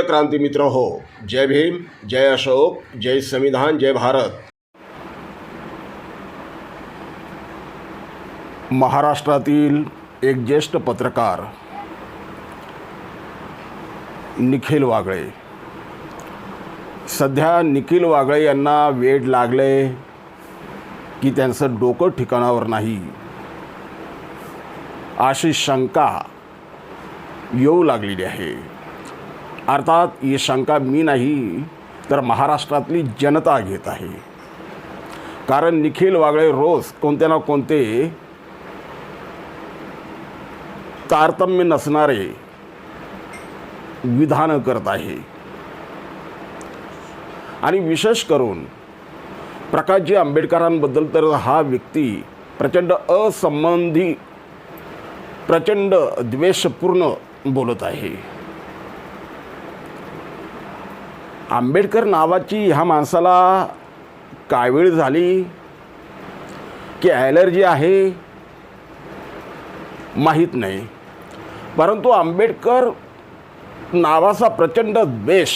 प्रिय क्रांती मित्र हो जय भीम जय अशोक जय संविधान जय भारत. महाराष्ट्रातील एक ज्येष्ठ पत्रकार निखिल वागळे. सध्या निखिल वागळे यांना वेड लागले की त्यांचं डोकं ठिकाणावर नाही. अशी शंका येऊ लागलेली आहे. अर्थात ही शंका मी नाही तर महाराष्ट्रातली जनता घेत आहे. कारण निखिल वागळे रोज कोणते ना कोणते तारतम्य नसणारे विधानं करत आहे. आणि विशेष करून प्रकाशजी आंबेडकरांबद्दल तर हा व्यक्ती प्रचंड असंबंधी प्रचंड द्वेषपूर्ण बोलत आहे. आंबेडकर नावाची ह्या माणसाला कावीळ झाली? की ॲलर्जी आहे? माहीत नाही. परंतु आंबेडकर नावाचा प्रचंड द्वेष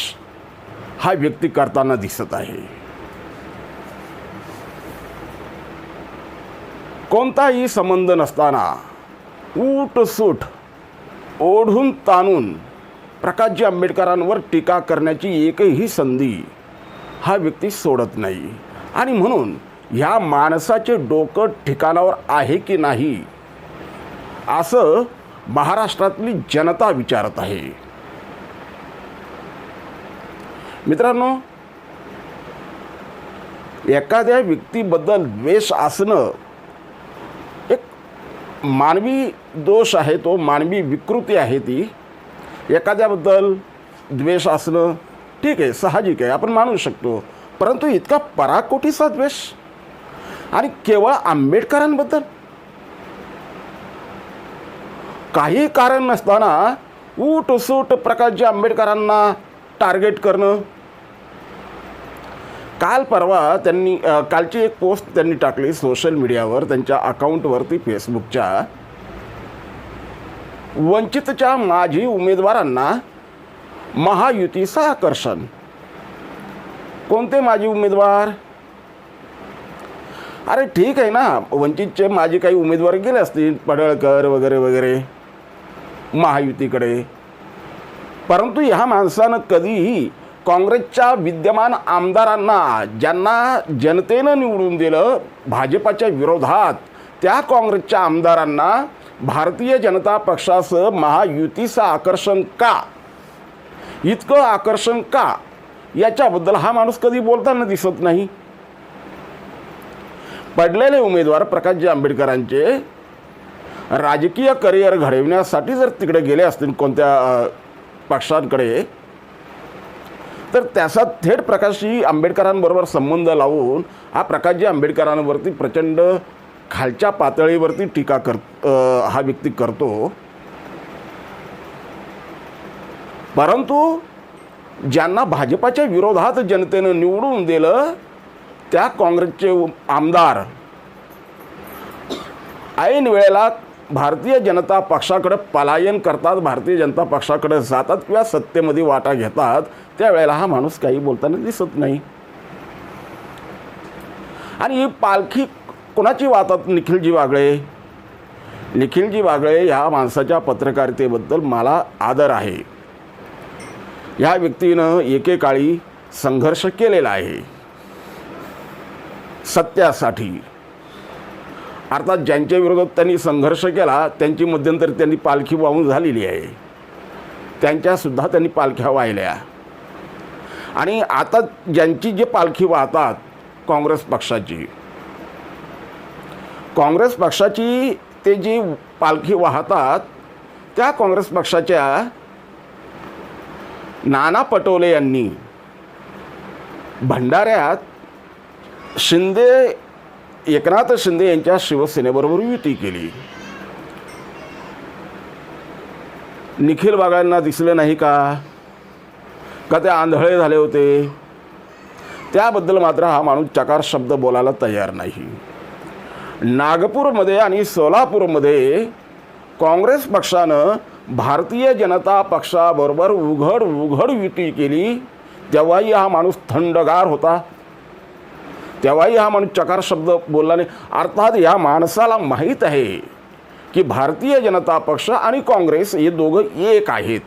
हा व्यक्ती करताना दिसत आहे. कोणताही संबंध नसताना ऊटसूट ओढून ताणून प्रकाशजी आंबेडकरांवर टीका करण्याची एकही संधी हा व्यक्ती सोडत नाही. आणि म्हणून ह्या माणसाचे डोकं ठिकाणावर आहे की नाही असं महाराष्ट्रातली जनता विचारत आहे. मित्रांनो एखाद्या व्यक्तीबद्दल द्वेष असणं एक मानवी दोष आहे तो मानवी विकृती आहे ती. एखाद्याबद्दल द्वेष असणं ठीक आहे साहजिक आहे आपण मानू शकतो. परंतु इतका पराकोटीचा द्वेष आणि केवळ आंबेडकरांबद्दल? काही कारण नसताना ऊट सूट आंबेडकरांना टार्गेट करणं. काल परवा त्यांनी कालची एक पोस्ट त्यांनी टाकली सोशल मीडियावर त्यांच्या अकाउंटवरती फेसबुकच्या वंचितच्या माजी उमेदवारांना महायुतीचं आकर्षण कोणते माजी उमेदवार? अरे ठीक आहे ना वंचितचे माझे काही उमेदवार गेले असतील पडळकर वगैरे वगैरे महायुतीकडे. परंतु ह्या माणसानं कधीही काँग्रेसच्या विद्यमान आमदारांना ज्यांना जनतेनं निवडून दिलं भाजपाच्या विरोधात त्या काँग्रेसच्या आमदारांना भारतीय जनता पक्षाचं महायुतीचं आकर्षण का? इतकं आकर्षण का? याच्याबद्दल हा माणूस कधी बोलताना दिसत नाही. पडलेले उमेदवार प्रकाशजी आंबेडकरांचे राजकीय करिअर घडविण्यासाठी जर तिकडे गेले असतील कोणत्या पक्षांकडे तर त्याचा थेट प्रकाशजी आंबेडकरांबरोबर संबंध लावून हा प्रकाशजी आंबेडकरांवरती प्रचंड खालच्या पातळीवरती टीका कर हा व्यक्ती करतो. परंतु ज्यांना भाजपाच्या विरोधात जनतेनं निवडून दिलं त्या काँग्रेसचे आमदार ऐन वेळेला भारतीय जनता पक्षाकडे पलायन करतात भारतीय जनता पक्षाकडे जातात किंवा सत्तेमध्ये वाटा घेतात त्यावेळेला हा माणूस काही बोलताना दिसत नाही. आणि ही पालखी कोणाची वाहतात निखिलजी वागळे? निखिलजी वागळे ह्या माणसाच्या पत्रकारितेबद्दल मला आदर आहे. ह्या व्यक्तीनं एकेकाळी संघर्ष केलेला आहे. सत्यासाठी. अर्थात ज्यांच्या विरोधात त्यांनी संघर्ष केला त्यांची मध्यंतरी त्यांनी पालखी वाहून झालेली आहे. त्यांच्यासुद्धा त्यांनी पालख्या वाहिल्या. आणि आता ज्यांची जे पालखी वाहतात काँग्रेस पक्षाची काँग्रेस पक्षाची ते जी पालखी वाहतात त्या काँग्रेस पक्षाच्या नाना पटोले यांनी भंडाऱ्यात शिंदे एकनाथ शिंदे यांच्या शिवसेनेबरोबर युती केली. निखिल बागांना दिसले नाही का? का ते आंधळे झाले होते? त्याबद्दल मात्र हा माणूस चकार शब्द बोलायला तयार नाही. नागपूरमध्ये आणि सोलापूरमध्ये काँग्रेस पक्षानं भारतीय जनता पक्षाबरोबर उघड उघड युती केली. तेव्हाही हा माणूस थंडगार होता. तेव्हाही हा माणूस चकार शब्द बोलला नाही. अर्थात या माणसाला माहीत आहे की भारतीय जनता पक्ष आणि काँग्रेस हे दोघं एक आहेत.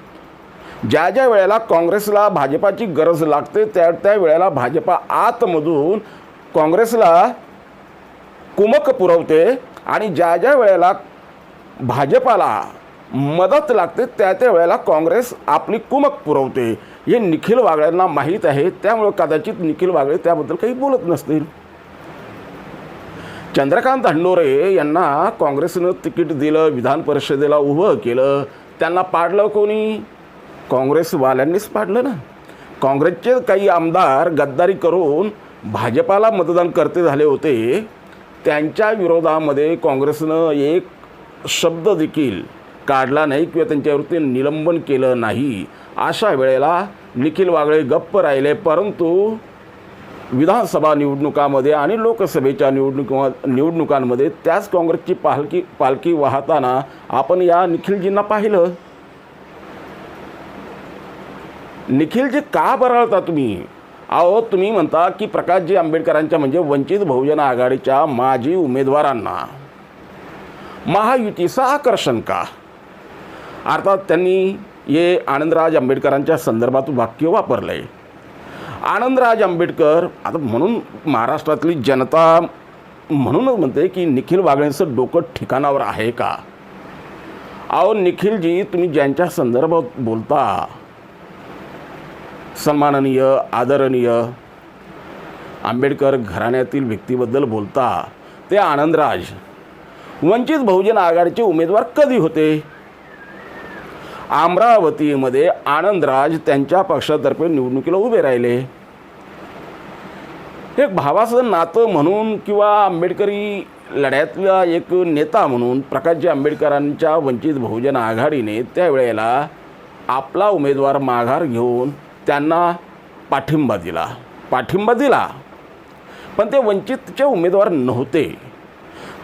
ज्या ज्या वेळेला काँग्रेसला भाजपाची गरज लागते त्या त्या वेळेला भाजपा आतमधून काँग्रेसला कुमक पुरवते आणि ज्या ज्या वेळेला भाजपाला मदत लागते त्या त्या वेळेला काँग्रेस आपली कुमक पुरवते. हे निखिल वागळ्यांना माहीत आहे त्यामुळं कदाचित निखिल वागळे त्याबद्दल काही बोलत नसतील. चंद्रकांत हंडोरे यांना काँग्रेसनं तिकीट दिलं विधान परिषदेला उभं केलं त्यांना पाडलं कोणी? काँग्रेसवाल्यांनीच पाडलं ना. काँग्रेसचे काही आमदार गद्दारी करून भाजपाला मतदान करते झाले होते त्यांच्या विरोधामध्ये काँग्रेसनं एक शब्द देखील काढला नाही किंवा त्यांच्यावरती निलंबन केलं नाही. अशा वेळेला निखिल वागळे गप्प राहिले परंतु विधानसभा निवडणुकामध्ये आणि लोकसभेच्या निवडणुका निवडणुकांमध्ये त्याच काँग्रेसची पालखी पालखी वाहताना आपण या निखिलजींना पाहिलं. निखिलजी का बरळता तुम्ही? अहो तुम्ही म्हणता की प्रकाशजी आंबेडकरांच्या म्हणजे वंचित बहुजन आघाडीच्या माजी उमेदवारांना. महायुतीचं आकर्षण का? अर्थात त्यांनी हे आनंदराज आंबेडकरांच्या संदर्भात वाक्य वापरलं. आहे आनंदराज आंबेडकर आता म्हणून महाराष्ट्रातली जनता म्हणूनच म्हणते की निखिल वागळेंचं डोकं ठिकाणावर आहे का? अहो निखिलजी तुम्ही ज्यांच्या संदर्भात बोलता सन्माननीय आदरणीय आंबेडकर घराण्यातील व्यक्तीबद्दल बोलता ते आनंदराज. वंचित बहुजन आघाडीचे उमेदवार कधी होते? अमरावतीमध्ये आनंदराज त्यांच्या पक्षातर्फे निवडणुकीला उभे राहिले. एक भावाचं नातं म्हणून किंवा आंबेडकरी लढ्यातला एक नेता म्हणून प्रकाशजी आंबेडकरांच्या वंचित बहुजन आघाडीने त्यावेळेला आपला उमेदवार माघार घेऊन त्यांना पाठिंबा दिला. पाठिंबा दिला. पण ते वंचितचे उमेदवार नव्हते.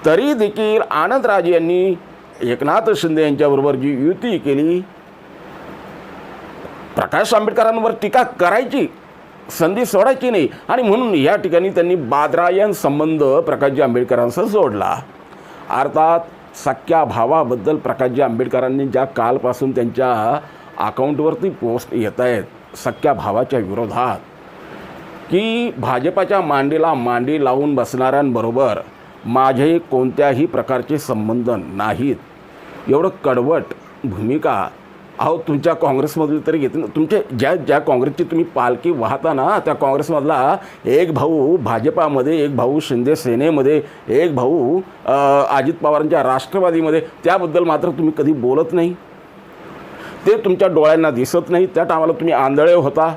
तरी देखील आनंदराज यांनी एकनाथ शिंदे यांच्याबरोबर जी युती केली प्रकाश आंबेडकरांवर टीका करायची संधी सोडायची नाही आणि म्हणून या ठिकाणी त्यांनी बादरायन संबंध प्रकाशजी आंबेडकरांसह जोडला. अर्थात सख्या भावाबद्दल प्रकाशजी आंबेडकरांनी ज्या कालपासून त्यांच्या अकाउंटवरती पोस्ट येत आहेत सख्या भावाच्या विरोधात की भाजपाच्या मांडीला मांडी लावून बसणाऱ्यांबरोबर माझे कोणत्याही प्रकारचे संबंध नाहीत. एवढं कडवट भूमिका अहो तुमच्या काँग्रेसमधली तरी घेत ना तुमचे ज्या ज्या काँग्रेसची तुम्ही पालखी वाहता ना त्या काँग्रेसमधला एक भाऊ भाजपामध्ये एक भाऊ शिंदे सेनेमध्ये एक भाऊ अजित पवारांच्या राष्ट्रवादीमध्ये त्याबद्दल मात्र तुम्ही कधी बोलत नाही? ते तुमच्या डोळ्यांना दिसत नाही. त्या टायमाला तुम्ही आंधळे होता.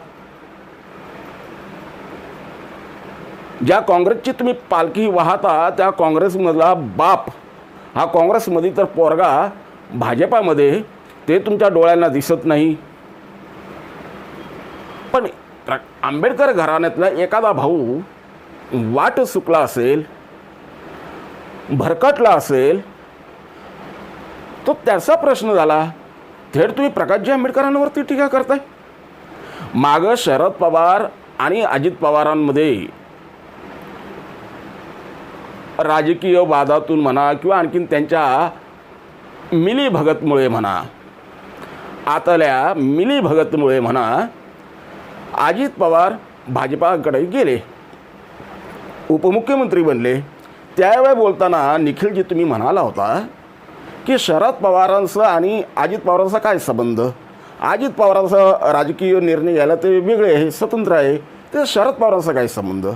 ज्या काँग्रेसची तुम्ही पालखी वाहता त्या काँग्रेसमधला बाप. हा काँग्रेसमध्ये तर पोरगा भाजपामध्ये ते तुमच्या डोळ्यांना दिसत नाही. पण आंबेडकर घराण्यातला एखादा भाऊ वाट सुकला असेल भरकटला असेल तो त्याचा प्रश्न झाला. थेट तुम्ही प्रकाशजी आंबेडकरांवरती टीका करताय? मागं शरद पवार आणि अजित पवारांमध्ये राजकीय वादातून म्हणा किंवा आणखीन त्यांच्या मिलीभगतमुळे म्हणा आतल्या मिलीभगतमुळे म्हणा अजित पवार भाजपाकडे गेले. उपमुख्यमंत्री बनले. त्यावेळी बोलताना निखिलजी तुम्ही म्हणाला होता की शरद पवारांचं आणि अजित पवारांचा काय संबंध? अजित पवारांचा राजकीय निर्णय घ्यायला ते वेगळे आहे स्वतंत्र आहे. ते शरद पवारांचा काय संबंध?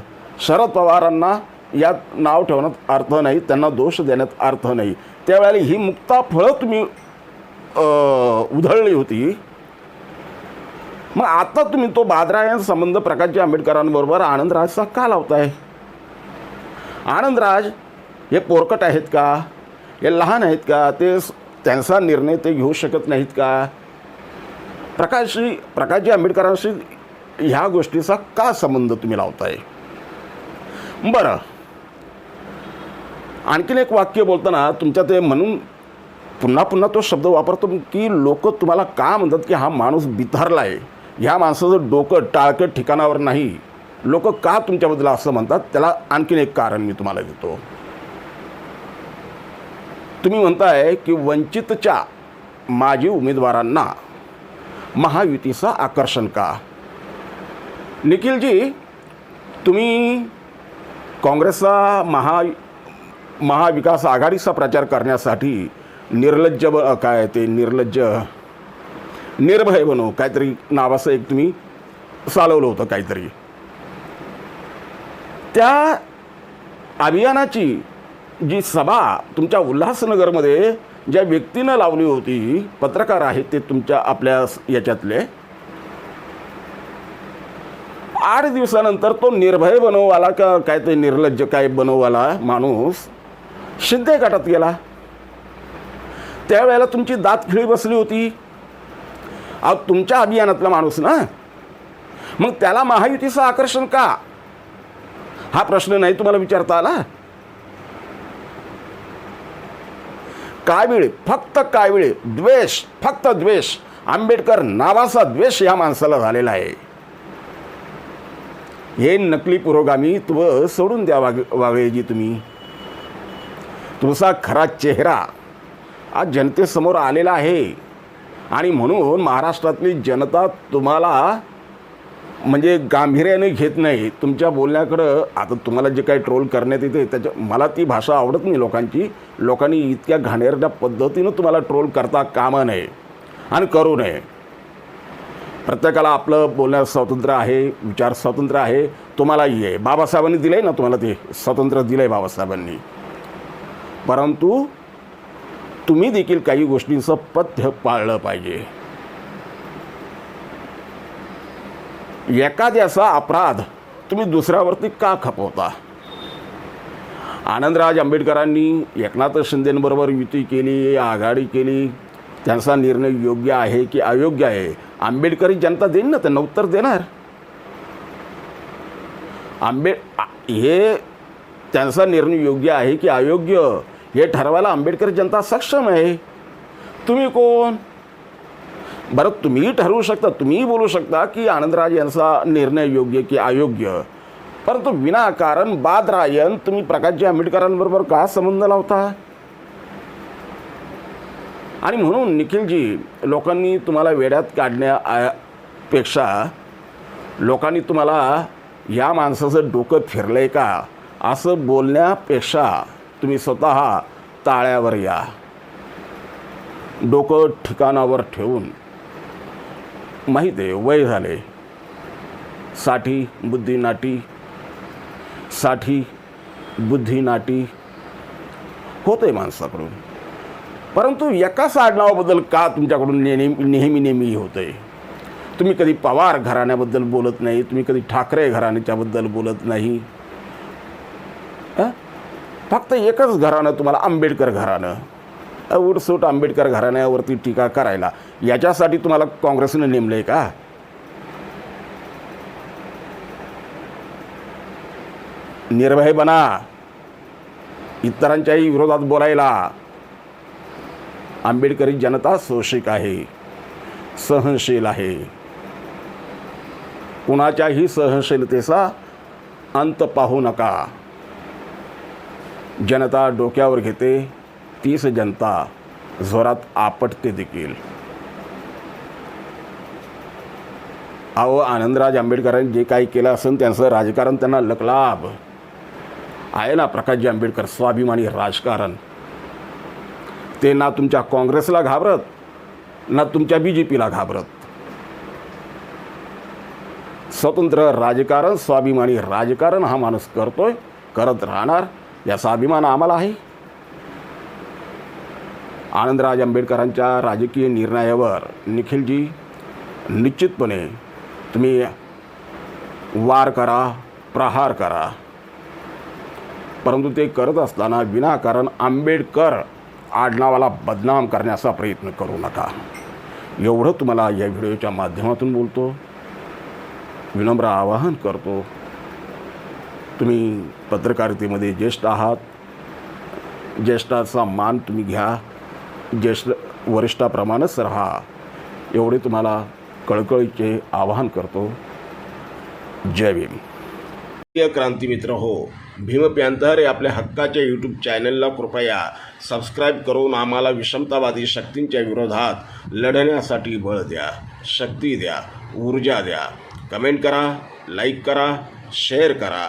शरद पवारांना यात नाव ठेवण्यात अर्थ नाही त्यांना दोष देण्यात अर्थ नाही. त्यावेळेला ही मुक्ता फळं तुम्ही उधळली होती. मग आता तुम्ही तो बादरायण संबंध प्रकाशजी आंबेडकरांबरोबर आनंदराजचा का लावताय? आनंदराज हे पोरकट आहेत का? हे लहान आहेत का? ते त्यांचा निर्णय ते घेऊ शकत नाहीत का? प्रकाशजी प्रकाशजी आंबेडकरांशी ह्या गोष्टीचा का संबंध तुम्ही लावताय? बरं. आणखीन एक वाक्य बोलताना तुमच्या ते म्हणून पुन्हा पुन्हा तो शब्द वापरतो की लोक तुम्हाला का म्हणतात की हा माणूस बिथारला आहे ह्या माणसाचं डोकं टाळकं ठिकाणावर नाही. लोक का तुमच्याबद्दल असं म्हणतात? त्याला आणखीन एक कारण मी तुम्हाला देतो. तुम्ही म्हणताय की वंचितच्या माजी उमेदवारांना महायुतीचं आकर्षण का? निखिलजी तुम्ही काँग्रेसचा महा महाविकास आघाडीचा प्रचार करण्यासाठी निर्लज्ज ब काय ते निर्लज्ज निर्भय बनव काहीतरी नावाचं एक तुम्ही चालवलं होतं काहीतरी. त्या अभियानाची जी सभा तुमच्या उल्हासनगरमध्ये ज्या व्यक्तीनं लावली होती पत्रकार आहेत ते तुमच्या आपल्या याच्यातले. आठ दिवसानंतर तो निर्भय बनववाला का काय ते निर्लज्ज काय बनववाला माणूस शिंदे गटात गेला. त्यावेळेला तुमची दात खिळी बसली होती. अहो तुमच्या अभियानातला माणूस ना? मग त्याला महायुतीचं आकर्षण का? हा प्रश्न नाही तुम्हाला विचारता आला? कावीळ फक्त कावीळ द्वेष फक्त द्वेष. आंबेडकर नावाचा द्वेष या माणसाला झालेला आहे. हे नकली पुरोगामी तुम सोडून द्या वाग वागळेजी तुम्ही. तुमचा खरा चेहरा आज जनतेसमोर आलेला आहे. आणि म्हणून महाराष्ट्रातली जनता तुम्हाला म्हणजे गांभीर्याने घेत नाही. तुमच्या बोलण्याकडं आता तुम्हाला जे काही ट्रोल करण्यात येते त्याच्या मला ती भाषा आवडत नाही लोकांची. लोकांनी इतक्या घाणेरड्या पद्धतीनं तुम्हाला ट्रोल करता कामा नये आणि करू नये. प्रत्येकाला आपलं बोलण्यास स्वातंत्र्य आहे विचार स्वातंत्र्य आहे. तुम्हालाही आहे बाबासाहेबांनी दिलं आहे ना तुम्हाला ते स्वातंत्र्य दिलं आहे बाबासाहेबांनी. परंतु तुम्ही देखील काही गोष्टींचं पथ्य पाळलं पाहिजे. एखाद्याचा अपराध तुम्ही दुसऱ्यावरती का खपवता? आनंदराज आंबेडकरांनी एकनाथ शिंदेंबरोबर युती केली आघाडी केली. त्यांचा निर्णय योग्य आहे की अयोग्य आहे? आंबेडकरी जनता देईन ना त्यांना उत्तर देणार? आंबे हे त्यांचा निर्णय योग्य आहे की अयोग्य? हे ठरवायला आंबेडकर जनता सक्षम आहे. तुम्ही कोण? बरं तुम्हीही ठरवू शकता तुम्हीही बोलू शकता की आनंदराज यांचा निर्णय योग्य की अयोग्य. परंतु विनाकारण बादरायन तुम्ही प्रकाशजी आंबेडकरांबरोबर का संबंध लावता? आणि म्हणून निखिलजी लोकांनी तुम्हाला वेड्यात काढण्यापेक्षा लोकांनी तुम्हाला या माणसाचं डोकं फिरलं आहे का? असं बोलण्यापेक्षा तुम्ही स्वतः ताळ्यावर या. डोकं ठिकाणावर ठेवून. माहीत आहे वय झाले. साठी बुद्धी नाटी. साठी बुद्धी नाटी. होते माणसाकडून. परंतु एकाच आडनावाबद्दल का तुमच्याकडून नेहमी नेहमी नेहमी होतंय? तुम्ही कधी पवार घराण्याबद्दल बोलत नाही तुम्ही कधी ठाकरे घराण्याच्याबद्दल बोलत नाही? फक्त एकच घराणं तुम्हाला आंबेडकर घराणं. अ, उठसूट आंबेडकर घराण्यावरती टीका करायला. याच्यासाठी तुम्हाला काँग्रेसनं नेमलं आहे का? निर्भय बना. इतरांच्याही विरोधात बोलायला. आंबेडकरी जनता सोशिक आहे. सहनशील आहे. कुणाच्याही सहनशीलतेचा अंत पाहू नका. जनता डोक्यावर घेते. तीच जनता जोरात आपटते देखील. अहो आनंदराज आंबेडकरांनी जे काही केलं असेल त्यांचं राजकारण त्यांना लकलाभ आहे ना प्रकाशजी आंबेडकर स्वाभिमानी राजकारण. ते ना तुमच्या काँग्रेसला घाबरत ना तुमच्या बी जे पीला घाबरत. स्वतंत्र राजकारण स्वाभिमानी राजकारण हा माणूस करतोय करत राहणार याचा अभिमान आम्हाला आहे. आनंदराज आंबेडकरांच्या राजकीय निर्णयावर. निखिलजी निश्चितपणे तुम्ही वार करा प्रहार करा. परंतु ते करत असताना विनाकारण आंबेडकर आडनावाला बदनाम करण्याचा प्रयत्न करू नका. एवढं तुम्हाला या व्हिडिओच्या माध्यमातून बोलतो. विनम्र आवाहन करतो. तुम्ही पत्रकारितेमध्ये ज्येष्ठ आहात. ज्येष्ठाचा मान तुम्ही घ्या. ज्येष्ठ वरिष्ठाप्रमाणेच राहा. एवढे तुम्हाला कळकळीचे आवाहन करतो. जय भीम. प्रिय क्रांतीमित्र हो भीम पॅन्थर हे आपल्या हक्काच्या यूट्यूब चॅनलला कृपया सबस्क्राईब करून आम्हाला विषमतावादी शक्तींच्या विरोधात लढण्यासाठी बळ द्या शक्ती द्या ऊर्जा द्या. कमेंट करा लाईक करा शेअर करा.